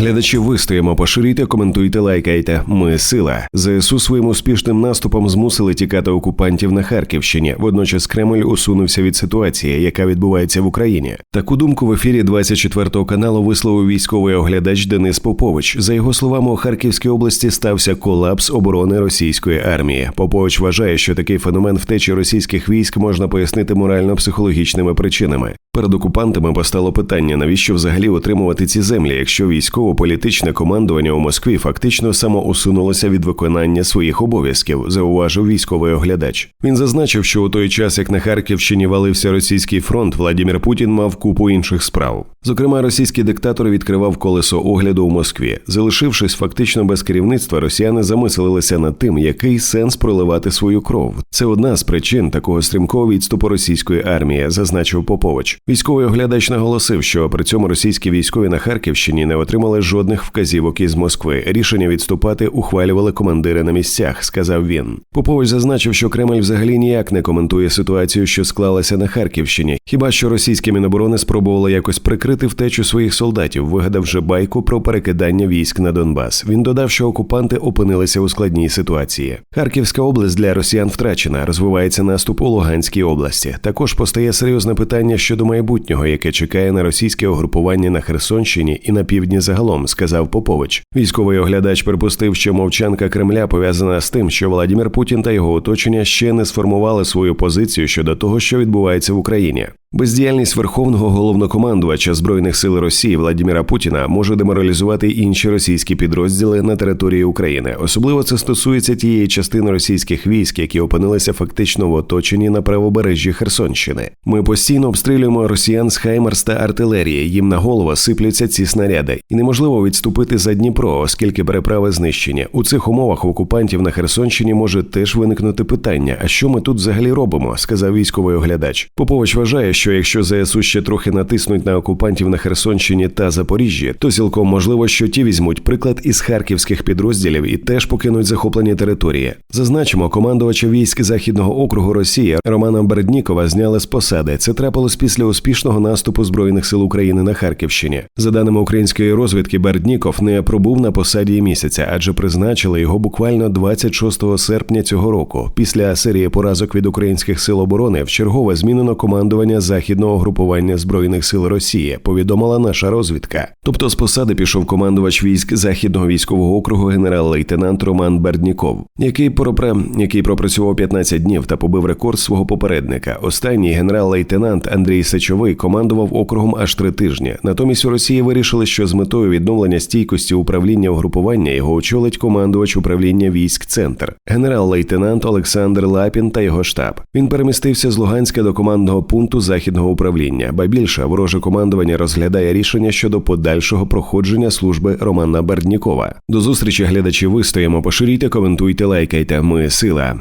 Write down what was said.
Глядачі вистоїмо, поширюйте, коментуйте, лайкайте. Ми сила. ЗСУ своїм успішним наступом змусили тікати окупантів на Харківщині. Водночас Кремль усунувся від ситуації, яка відбувається в Україні. Таку думку в ефірі 24 каналу висловив військовий оглядач Денис Попович. За його словами, у Харківській області стався колапс оборони російської армії. Попович вважає, що такий феномен втечі російських військ можна пояснити морально-психологічними причинами. Перед окупантами постало питання, навіщо взагалі отримувати ці землі, якщо військово-політичне командування у Москві фактично самоусунулося від виконання своїх обов'язків, зауважив військовий оглядач. Він зазначив, що у той час, як на Харківщині валився російський фронт, Владімір Путін мав купу інших справ. Зокрема, російський диктатор відкривав колесо огляду у Москві. Залишившись фактично без керівництва, росіяни замислилися над тим, який сенс проливати свою кров. Це одна з причин такого стрімкого відступу російської армії, зазначив Попович. Військовий оглядач наголосив, що при цьому російські військові на Харківщині не отримали жодних вказівок із Москви. Рішення відступати ухвалювали командири на місцях, сказав він. Попович зазначив, що Кремль взагалі ніяк не коментує ситуацію, що склалася на Харківщині. Хіба що російські міноборони спробували якось прикрити втечу своїх солдатів, вигадавши байку про перекидання військ на Донбас. Він додав, що окупанти опинилися у складній ситуації. Харківська область для росіян втрачена. Розвивається наступ у Луганській області. Також постає серйозне питання щодо майбутнього, яке чекає на російське угрупування на Херсонщині і на півдні загалом, сказав Попович. Військовий оглядач припустив, що мовчанка Кремля пов'язана з тим, що Владимир Путін та його оточення ще не сформували свою позицію щодо того, що відбувається в Україні. Бездіяльність верховного головнокомандувача збройних сил Росії Владимира Путіна може деморалізувати інші російські підрозділи на території України. Особливо це стосується тієї частини російських військ, які опинилися фактично в оточенні на правобережжі Херсонщини. Ми постійно обстрілюємо росіян з Хаймарс та артилерії. Їм на голову сипляться ці снаряди, і неможливо відступити за Дніпро, оскільки переправи знищені. У цих умовах окупантів на Херсонщині може теж виникнути питання: а що ми тут взагалі робимо? сказав військовий оглядач. Попович вважає, що якщо ЗСУ ще трохи натиснуть на окупантів на Херсонщині та Запоріжжі, то цілком можливо, що ті візьмуть приклад із харківських підрозділів і теж покинуть захоплені території. Зазначимо, командувача військ західного округу Росії Романа Берднікова зняли з посади. Це трапилось після успішного наступу збройних сил України на Харківщині. За даними української розвідки, Бердніков не пробув на посаді місяця, адже призначили його буквально 26 серпня цього року. Після серії поразок від українських сил оборони вчергове змінено командування західного групування збройних сил Росії. Повідомила наша розвідка. Тобто з посади пішов командувач військ західного військового округу генерал-лейтенант Роман Бердніков, який пропре, який пропрацював 15 днів та побив рекорд свого попередника. Останній генерал-лейтенант Андрій Сечовий командував округом аж три тижні. Натомість у Росії вирішили, що з метою відновлення стійкості управління угрупування його очолить командувач управління військ Центр, генерал-лейтенант Олександр Лапін та його штаб. Він перемістився з Луганська до командного пункту західного управління. Ба більше вороже командування розглядає рішення щодо подальшого проходження служби Романа Берднікова. До зустрічі глядачі вистоїмо. Поширюйте, коментуйте, лайкайте. Ми сила.